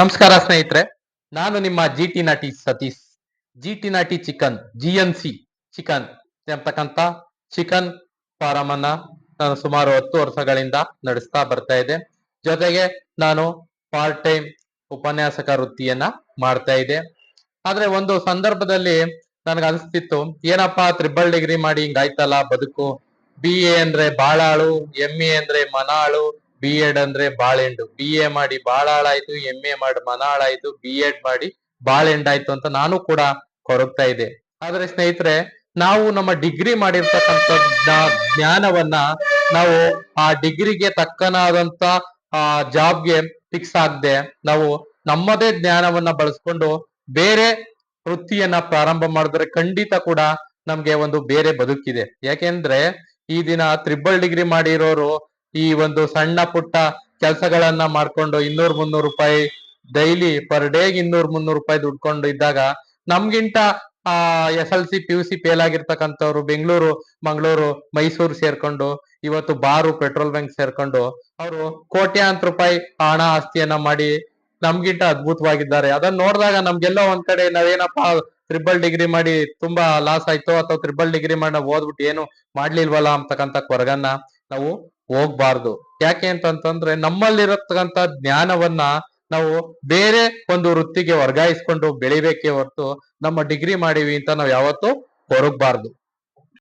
ನಮಸ್ಕಾರ ಸ್ನೇಹಿತರೆ, ನಾನು ನಿಮ್ಮ ಜಿ ಟಿ ನಾಟಿ ಸತೀಶ್. ಜಿ ಟಿ ನಾಟಿ chicken G N C chicken ಎಂಬತಕ್ಕಂತ chicken farm ಅನ್ನ ನಾನು ಸುಮಾರು ಹತ್ತು ವರ್ಷಗಳಿಂದ ನಡೆಸ್ತಾ ಬರ್ತಾ ಇದೆ. ಜೊತೆಗೆ ನಾನು ಪಾರ್ಟ್ ಟೈಮ್ ಉಪನ್ಯಾಸಕ ವೃತ್ತಿಯನ್ನ ಮಾಡ್ತಾ ಇದೆ. ಆದ್ರೆ ಒಂದು ಸಂದರ್ಭದಲ್ಲಿ ನನಗೆ ಅನಿಸ್ತಿತ್ತು, ಏನಪ್ಪಾ ತ್ರಿಬಲ್ ಡಿಗ್ರಿ ಮಾಡಿ ಹಿಂಗಾಯ್ತಲ್ಲ ಬದುಕು. ಬಿ ಎ ಅಂದ್ರೆ ಬಾಳಾಳು ಎಂ ಎ ಅಂದ್ರೆ ಮನಾಳು ಬಿ ಎಡ್ ಅಂದ್ರೆ ಬಾಳೆಂಡು ಬಿ ಎ ಮಾಡಿ ಬಾಳಾಳಾಯ್ತು ಎಂ ಎ ಮಾಡಿ ಮನಾಳಾಯ್ತು ಬಿ ಎಡ್ ಮಾಡಿ ಬಾಳೆಂಡಾಯ್ತು ಅಂತ ನಾನು ಕೂಡ ಕೊರಗ್ತಾ ಇದ್ದೆ. ಆದ್ರೆ ಸ್ನೇಹಿತರೆ, ನಾವು ನಮ್ಮ ಡಿಗ್ರಿ ಮಾಡಿರ್ತಕ್ಕಂಥ ಜ್ಞಾ- ಜ್ಞಾನವನ್ನ ನಾವು ಆ ಡಿಗ್ರಿಗೆ ತಕ್ಕನಾದಂತ ಆ, ಜಾಬ್ಗೆ ಫಿಕ್ಸ್ ಆಗದೆ ನಾವು ನಮ್ಮದೇ ಜ್ಞಾನವನ್ನ ಬಳಸ್ಕೊಂಡು ಬೇರೆ ವೃತ್ತಿಯನ್ನ ಪ್ರಾರಂಭ ಮಾಡಿದ್ರೆ ಖಂಡಿತ ಕೂಡ ನಮ್ಗೆ ಒಂದು ಬೇರೆ ಬದುಕಿದೆ. ಯಾಕೆಂದ್ರೆ ಈ ದಿನ ತ್ರಿಬಲ್ ಡಿಗ್ರಿ ಮಾಡಿರೋರು ಈ ಒಂದು ಸಣ್ಣ ಪುಟ್ಟ ಕೆಲಸಗಳನ್ನ ಮಾಡ್ಕೊಂಡು ಇನ್ನೂರ್ ಮುನ್ನೂರು ರೂಪಾಯಿ ಡೈಲಿ ಪರ್ ಡೇಗೆ ಇನ್ನೂರ್ ಮುನ್ನೂರು ರೂಪಾಯಿ ದುಡ್ಕೊಂಡು ಇದ್ದಾಗ ನಮ್ಗಿಂತ, ಆ S L C P U C fail ಆಗಿರ್ತಕ್ಕಂಥವ್ರು Bengaluru, Mangaluru, Mysuru ಸೇರ್ಕೊಂಡು, ಇವತ್ತು ಬಾರು, ಪೆಟ್ರೋಲ್ ಬ್ಯಾಂಕ್ ಸೇರ್ಕೊಂಡು ಅವರು ಕೋಟ್ಯಾಂತರ ರೂಪಾಯಿ ಹಣ ಆಸ್ತಿಯನ್ನ ಮಾಡಿ ನಮ್ಗಿಂತ ಅದ್ಭುತವಾಗಿದ್ದಾರೆ. ಅದನ್ನ ನೋಡಿದಾಗ ನಮ್ಗೆಲ್ಲೋ ಒಂದ್ ಕಡೆ ನಾವೇನಪ್ಪ ತ್ರಿಬಲ್ ಡಿಗ್ರಿ ಮಾಡಿ ತುಂಬಾ ಲಾಸ್ ಆಯ್ತು ಅಥವಾ ತ್ರಿಬಲ್ ಡಿಗ್ರಿ ಮಾಡಿ ನಾವು ಓದ್ಬಿಟ್ಟು ಏನು ಮಾಡ್ಲಿಲ್ವಲ್ಲ ಅಂತಕ್ಕಂಥ ಕೊರಗನ್ನ ನಾವು ಹೋಗ್ಬಾರ್ದು. ಯಾಕೆ ಅಂತಂತಂದ್ರೆ ನಮ್ಮಲ್ಲಿರತಕ್ಕಂತ ಜ್ಞಾನವನ್ನ ನಾವು ಬೇರೆ ಒಂದು ವೃತ್ತಿಗೆ ವರ್ಗಾಯಿಸ್ಕೊಂಡು ಬೆಳಿಬೇಕೇ ಹೊರತು ನಮ್ಮ ಡಿಗ್ರಿ ಮಾಡಿವಿ ಅಂತ ನಾವು ಯಾವತ್ತೂ ಕೊರಗಬಾರ್ದು.